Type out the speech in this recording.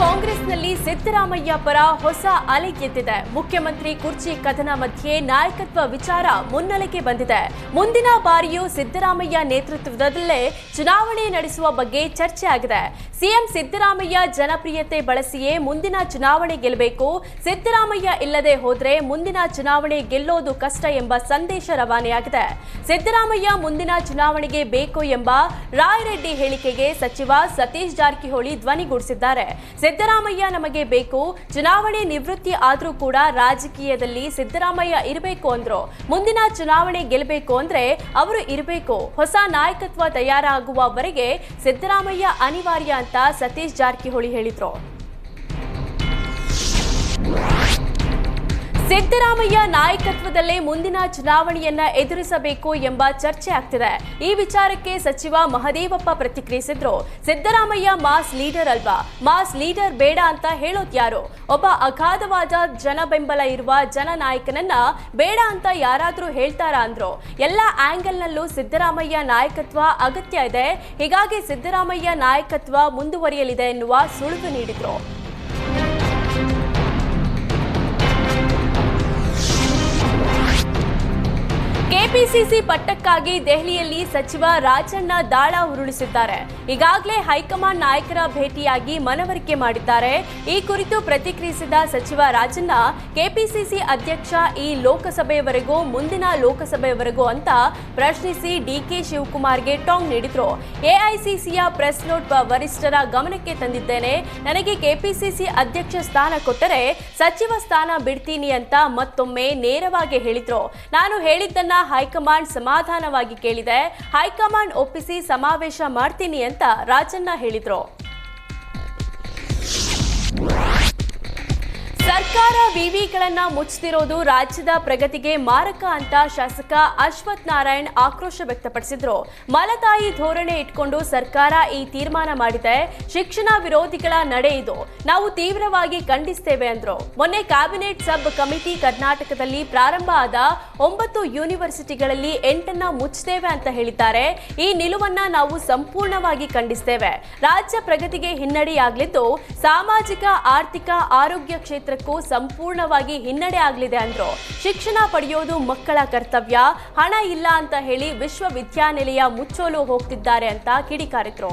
ಕಾಂಗ್ರೆಸ್ನಲ್ಲಿ ಸಿದ್ದರಾಮಯ್ಯ ಪರ ಹೊಸ ಅಲೆ ಎದ್ದಿದೆ. ಮುಖ್ಯಮಂತ್ರಿ ಕುರ್ಚಿ ಕದನ ಮಧ್ಯೆ ನಾಯಕತ್ವ ವಿಚಾರ ಮುನ್ನೆಲೆಗೆ ಬಂದಿದೆ. ಮುಂದಿನ ಬಾರಿಯೂ ಸಿದ್ದರಾಮಯ್ಯ ನೇತೃತ್ವದಲ್ಲೇ ಚುನಾವಣೆ ನಡೆಸುವ ಬಗ್ಗೆ ಚರ್ಚೆ ಆಗಿದೆ. ಸಿಎಂ ಸಿದ್ದರಾಮಯ್ಯ ಜನಪ್ರಿಯತೆ ಬಳಸಿಯೇ ಮುಂದಿನ ಚುನಾವಣೆ ಗೆಲ್ಲಬೇಕು. ಸಿದ್ದರಾಮಯ್ಯ ಇಲ್ಲದೆ ಹೋದ್ರೆ ಮುಂದಿನ ಚುನಾವಣೆ ಗೆಲ್ಲೋದು ಕಷ್ಟ ಎಂಬ ಸಂದೇಶ ರವಾನೆಯಾಗಿದೆ. ಸಿದ್ದರಾಮಯ್ಯ ಮುಂದಿನ ಚುನಾವಣೆಗೆ ಬೇಕು ಎಂಬ ರಾಯರೆಡ್ಡಿ ಹೇಳಿಕೆಗೆ ಸಚಿವ ಸತೀಶ್ ಜಾರಕಿಹೊಳಿ ಧ್ವನಿಗೂಡಿಸಿದ್ದಾರೆ. ಸಿದ್ದರಾಮಯ್ಯ ನಮಗೆ ಬೇಕು. ಚುನಾವಣೆ ನಿವೃತ್ತಿ ಆದರೂ ಕೂಡ ರಾಜಕೀಯದಲ್ಲಿ ಸಿದ್ದರಾಮಯ್ಯ ಇರಬೇಕು ಅಂದ್ರು. ಮುಂದಿನ ಚುನಾವಣೆ ಗೆಲ್ಲಬೇಕು ಅಂದ್ರೆ ಅವರು ಇರಬೇಕು. ಹೊಸ ನಾಯಕತ್ವ ತಯಾರಾಗುವವರೆಗೆ ಸಿದ್ದರಾಮಯ್ಯ ಅನಿವಾರ್ಯ ಅಂತ ಸತೀಶ್ ಜಾರಕಿಹೊಳಿ ಹೇಳಿದ್ರು. ಸಿದ್ದರಾಮಯ್ಯ ನಾಯಕತ್ವದಲ್ಲೇ ಮುಂದಿನ ಚುನಾವಣೆಯನ್ನ ಎದುರಿಸಬೇಕು ಎಂಬ ಚರ್ಚೆ ಆಗ್ತಿದೆ. ಈ ವಿಚಾರಕ್ಕೆ ಸಚಿವ ಮಹದೇವಪ್ಪ ಪ್ರತಿಕ್ರಿಯಿಸಿದ್ರು. ಸಿದ್ದರಾಮಯ್ಯ ಮಾಸ್ ಲೀಡರ್ ಅಲ್ವಾ? ಮಾಸ್ ಲೀಡರ್ ಬೇಡ ಅಂತ ಹೇಳೋದ್ ಯಾರು? ಒಬ್ಬ ಅಗಾಧವಾದ ಜನ ಬೆಂಬಲ ಇರುವ ಜನನಾಯಕನನ್ನ ಬೇಡ ಅಂತ ಯಾರಾದ್ರೂ ಹೇಳ್ತಾರಾ ಅಂದ್ರು. ಎಲ್ಲ ಆಂಗಲ್ನಲ್ಲೂ ಸಿದ್ದರಾಮಯ್ಯ ನಾಯಕತ್ವ ಅಗತ್ಯ ಇದೆ. ಹೀಗಾಗಿ ಸಿದ್ದರಾಮಯ್ಯ ನಾಯಕತ್ವ ಮುಂದುವರಿಯಲಿದೆ ಎನ್ನುವ ಸುಳಿವು ನೀಡಿದ್ರು. ಕೆಪಿಸಿಸಿ ಪಟ್ಟಕ್ಕಾಗಿ ದೆಹಲಿಯಲ್ಲಿ ಸಚಿವ ರಾಜಣ್ಣ ದಾಳ ಉರುಳಿಸಿದ್ದಾರೆ. ಈಗಾಗಲೇ ಹೈಕಮಾಂಡ್ ನಾಯಕರ ಭೇಟಿಯಾಗಿ ಮನವರಿಕೆ ಮಾಡಿದ್ದಾರೆ. ಈ ಕುರಿತು ಪ್ರತಿಕ್ರಿಯಿಸಿದ ಸಚಿವ ರಾಜಣ್ಣ, ಕೆಪಿಸಿಸಿ ಅಧ್ಯಕ್ಷ ಈ ಲೋಕಸಭೆಯವರೆಗೂ ಮುಂದಿನ ಲೋಕಸಭೆಯವರೆಗೂ ಅಂತ ಪ್ರಶ್ನಿಸಿ ಡಿಕೆ ಶಿವಕುಮಾರ್ಗೆ ಟಾಂಗ್ ನೀಡಿದ್ರು. ಎಐಸಿಸಿಯ ಪ್ರೆಸ್ ನೋಟ್ ವರಿಷ್ಠರ ಗಮನಕ್ಕೆ ತಂದಿದ್ದೇನೆ. ನನಗೆ ಕೆಪಿಸಿಸಿ ಅಧ್ಯಕ್ಷ ಸ್ಥಾನ ಕೊಟ್ಟರೆ ಸಚಿವ ಸ್ಥಾನ ಬಿಡ್ತೀನಿ ಅಂತ ಮತ್ತೊಮ್ಮೆ ನೇರವಾಗಿ ಹೇಳಿದ್ರು. ನಾನು ಹೇಳಿದ್ದನ್ನ ಹೈಕಮಾಂಡ್ ಸಮಾಧಾನವಾಗಿ ಕೇಳಿದೆ. ಹೈಕಮಾಂಡ್ ಒಪ್ಪಿಸಿ ಸಮಾವೇಶ ಮಾಡ್ತೀನಿ ಅಂತ ರಾಜಣ್ಣ ಹೇಳಿದ್ರು. ಸರ್ಕಾರ ವಿವಿಗಳನ್ನ ಮುಚ್ಚುತ್ತಿರೋದು ರಾಜ್ಯದ ಪ್ರಗತಿಗೆ ಮಾರಕ ಅಂತ ಶಾಸಕ ಅಶ್ವಥ್ ನಾರಾಯಣ್ ಆಕ್ರೋಶ ವ್ಯಕ್ತಪಡಿಸಿದ್ರು. ಮಲತಾಯಿ ಧೋರಣೆ ಇಟ್ಕೊಂಡು ಸರ್ಕಾರ ಈ ತೀರ್ಮಾನ ಮಾಡಿದೆ. ಶಿಕ್ಷಣ ವಿರೋಧಿಗಳ ನಡೆ ಇದು. ನಾವು ತೀವ್ರವಾಗಿ ಖಂಡಿಸ್ತೇವೆ ಅಂದ್ರು. ಮೊನ್ನೆ ಕ್ಯಾಬಿನೆಟ್ ಸಬ್ ಕಮಿಟಿ ಕರ್ನಾಟಕದಲ್ಲಿ ಪ್ರಾರಂಭ ಆದ ಒಂಬತ್ತು ಯೂನಿವರ್ಸಿಟಿಗಳಲ್ಲಿ ಎಂಟನ್ನ ಮುಚ್ಚುತ್ತೇವೆ ಅಂತ ಹೇಳಿದ್ದಾರೆ. ಈ ನಿಲುವನ್ನ ನಾವು ಸಂಪೂರ್ಣವಾಗಿ ಖಂಡಿಸ್ತೇವೆ. ರಾಜ್ಯ ಪ್ರಗತಿಗೆ ಹಿನ್ನಡೆಯಾಗಲಿದ್ದು ಸಾಮಾಜಿಕ, ಆರ್ಥಿಕ, ಆರೋಗ್ಯ ಕ್ಷೇತ್ರಕ್ಕೂ ಸಂಪೂರ್ಣವಾಗಿ ಹಿನ್ನಡೆ ಆಗಲಿದೆ ಅಂದ್ರು. ಶಿಕ್ಷಣ ಪಡೆಯೋದು ಮಕ್ಕಳ ಕರ್ತವ್ಯ. ಹಣ ಇಲ್ಲ ಅಂತ ಹೇಳಿ ವಿಶ್ವವಿದ್ಯಾನಿಲಯ ಮುಚ್ಚೋಲು ಹೋಗ್ತಿದ್ದಾರೆ ಅಂತ ಕಿಡಿಕಾರಿದ್ರು.